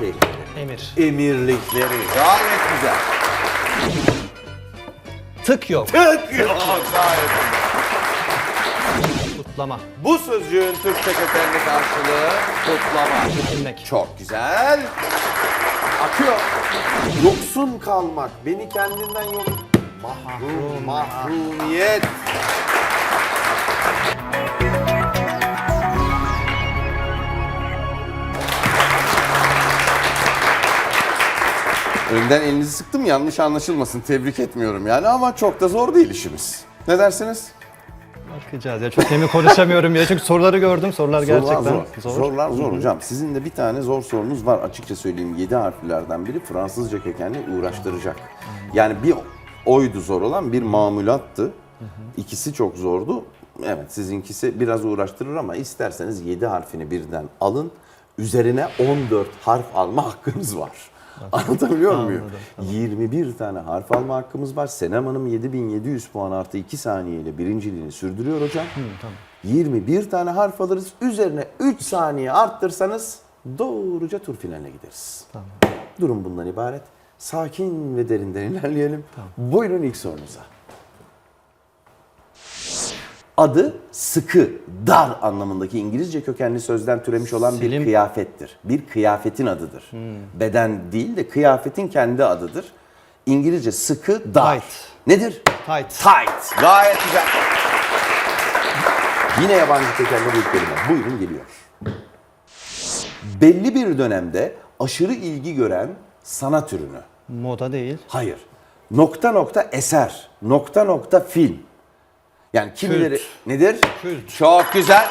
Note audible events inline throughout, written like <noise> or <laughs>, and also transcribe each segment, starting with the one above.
şeyleri. Emir. Emirlikleri. Gayet güzel. Tık yok. Tık yok. Gayet Kutlama. Bu sözcüğün Türkçe kökenli karşılığı kutlama. Bilmek. Çok güzel. Akıyor. Yoksun kalmak. Beni kendinden yok. Mahrum, mahrumiyet. Önden elinizi sıktım yanlış anlaşılmasın. Tebrik etmiyorum yani ama çok da zor değil işimiz. Ne dersiniz? Bakacağız ya. Çok emin konuşamıyorum ya. Çünkü soruları gördüm. Sorular gerçekten Sorular zor. zor. Zorlar zor hocam. Sizin de bir tane zor sorunuz var. Açıkça söyleyeyim 7 harflerden biri Fransızca kökenli uğraştıracak. Yani bir oydu zor olan bir mamulattı. İkisi çok zordu. Evet sizinkisi biraz uğraştırır ama isterseniz 7 harfini birden alın. Üzerine 14 harf alma hakkınız var. Anlatabiliyor muyum? 21 tane harf alma hakkımız var. Senem Hanım 7700 puan artı 2 saniyeyle birinciliğini sürdürüyor hocam. 21 tane harf alırız. Üzerine 3 saniye arttırsanız doğruca tur finaline gideriz. Durum bundan ibaret. Sakin ve derinden ilerleyelim. Buyurun ilk sorunuza. Adı sıkı, dar anlamındaki İngilizce kökenli sözden türemiş olan bir Selim. kıyafettir. Bir kıyafetin adıdır. Beden değil de kıyafetin kendi adıdır. İngilizce sıkı, dar. Tight. Nedir? Tight. Tight. Gayet güzel. Yine yabancı kökenli bir kelime. Buyurun geliyor. Belli bir dönemde aşırı ilgi gören sanat ürünü. Moda değil. Hayır. Nokta nokta eser. Nokta nokta film. Yani kimileri... Kült. Nedir? Kült. Çok güzel.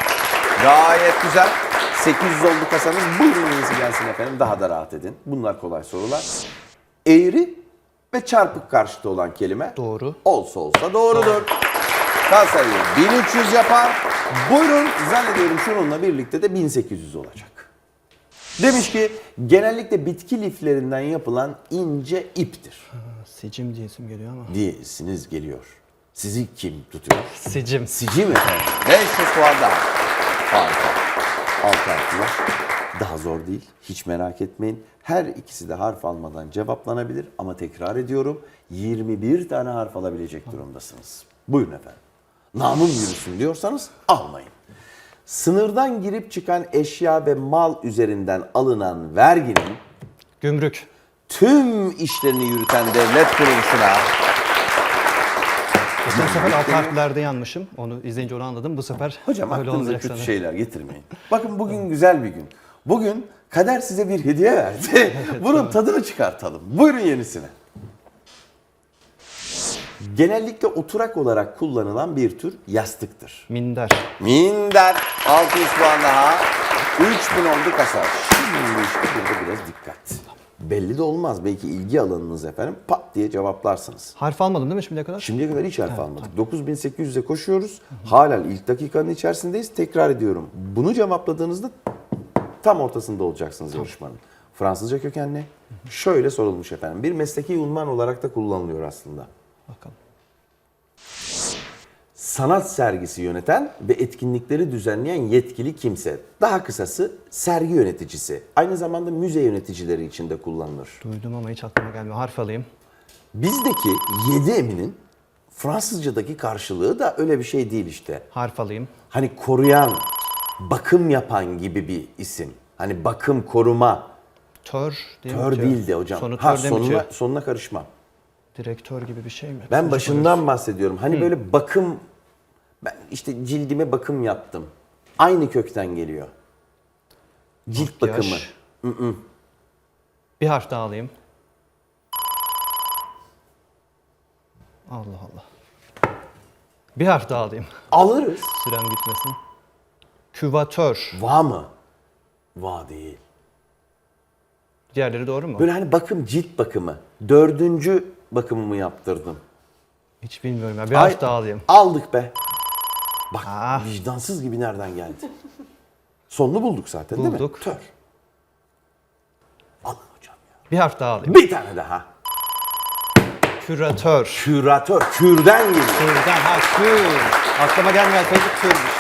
Gayet güzel. 800 oldu kasanız. Buyurun yenisi gelsin efendim. Daha da rahat edin. Bunlar kolay sorular. Eğri ve çarpık karşıtı olan kelime. Doğru. Olsa olsa doğrudur. Kasayı 1300 yapar. Buyurun zannediyorum şununla birlikte de 1800 olacak. Demiş ki genellikle bitki liflerinden yapılan ince iptir. Sicim diye isim geliyor ama. Diyesiniz geliyor. Sizi kim tutuyor? Sicim. Sicim efendim. 500 puan daha. Harika. Alt harfler. Daha zor değil. Hiç merak etmeyin. Her ikisi de harf almadan cevaplanabilir. Ama tekrar ediyorum 21 tane harf alabilecek durumdasınız. Buyurun efendim. Namım yürüsün diyorsanız almayın. Sınırdan girip çıkan eşya ve mal üzerinden alınan verginin Gümrük. tüm işlerini yürüten devlet kuruluşuna Geçen sefer alt harflerde yanmışım. Onu izleyince onu anladım. Bu sefer <laughs> Hocam öyle aklınıza kötü sanırım. şeyler getirmeyin. Bakın bugün güzel bir gün. Bugün kader size bir hediye verdi. <laughs> <laughs> Bunun tadını çıkartalım. Buyurun yenisine. Genellikle oturak olarak kullanılan bir tür yastıktır. Minder. Minder 600 puan daha. 3000 oldu kasa. Şimdi işte burada biraz dikkat. Belli de olmaz. Belki ilgi alanınız efendim pat diye cevaplarsınız. Harf almadım değil mi şimdiye kadar? Şimdiye kadar hiç harf almadık. 9800'e koşuyoruz. Hala ilk dakikanın içerisindeyiz. Tekrar ediyorum. Bunu cevapladığınızda tam ortasında olacaksınız yarışmanın. Fransızca kökenli. Şöyle sorulmuş efendim. Bir mesleki unvan olarak da kullanılıyor aslında. Bakalım. Sanat sergisi yöneten ve etkinlikleri düzenleyen yetkili kimse. Daha kısası sergi yöneticisi. Aynı zamanda müze yöneticileri için de kullanılır. Duydum ama hiç aklıma gelmiyor. Harf alayım. Bizdeki yedi eminin Fransızcadaki karşılığı da öyle bir şey değil işte. Harf alayım. Hani koruyan, bakım yapan gibi bir isim. Hani bakım, koruma. Tör değil mi? Tör Tör. değil de hocam. Sonu ha, tör değil mi? sonuna, sonuna karışmam. Direktör gibi bir şey mi? Ben başından bahsediyorum. Hani böyle bakım, ben işte cildime bakım yaptım. Aynı kökten geliyor. Cilt Makyaj. bakımı. Bir harf daha alayım. Allah Allah. Bir harf daha alayım. Alırız. Sürem gitmesin. Küvatör. Va mı? Va değil. Diğerleri doğru mu? Böyle hani bakım, cilt bakımı. Dördüncü bakımımı yaptırdım. Hiç bilmiyorum ya. Bir harf Ay, daha alayım. Aldık be. Bak Ah. vicdansız gibi nereden geldi? Sonunu bulduk zaten değil mi? Bulduk. Tör. Alın hocam ya. Bir harf daha alayım. Bir tane daha. Küratör. Küratör. Kürden geliyor. Kürden. Ha kür. Aklıma gelmeyen sözcük kürmüş.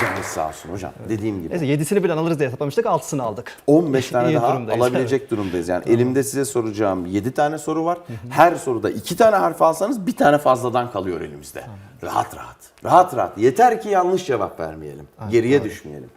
Canınız sağ olsun hocam. Dediğim gibi. Neyse yedisini birden alırız diye hesaplamıştık. Altısını aldık. 15 tane daha durumdayız. alabilecek durumdayız. Yani elimde size soracağım 7 tane soru var. Her soruda 2 tane harf alsanız bir tane fazladan kalıyor elimizde. Rahat rahat. Rahat rahat. Yeter ki yanlış cevap vermeyelim. Aynen. Geriye düşmeyelim.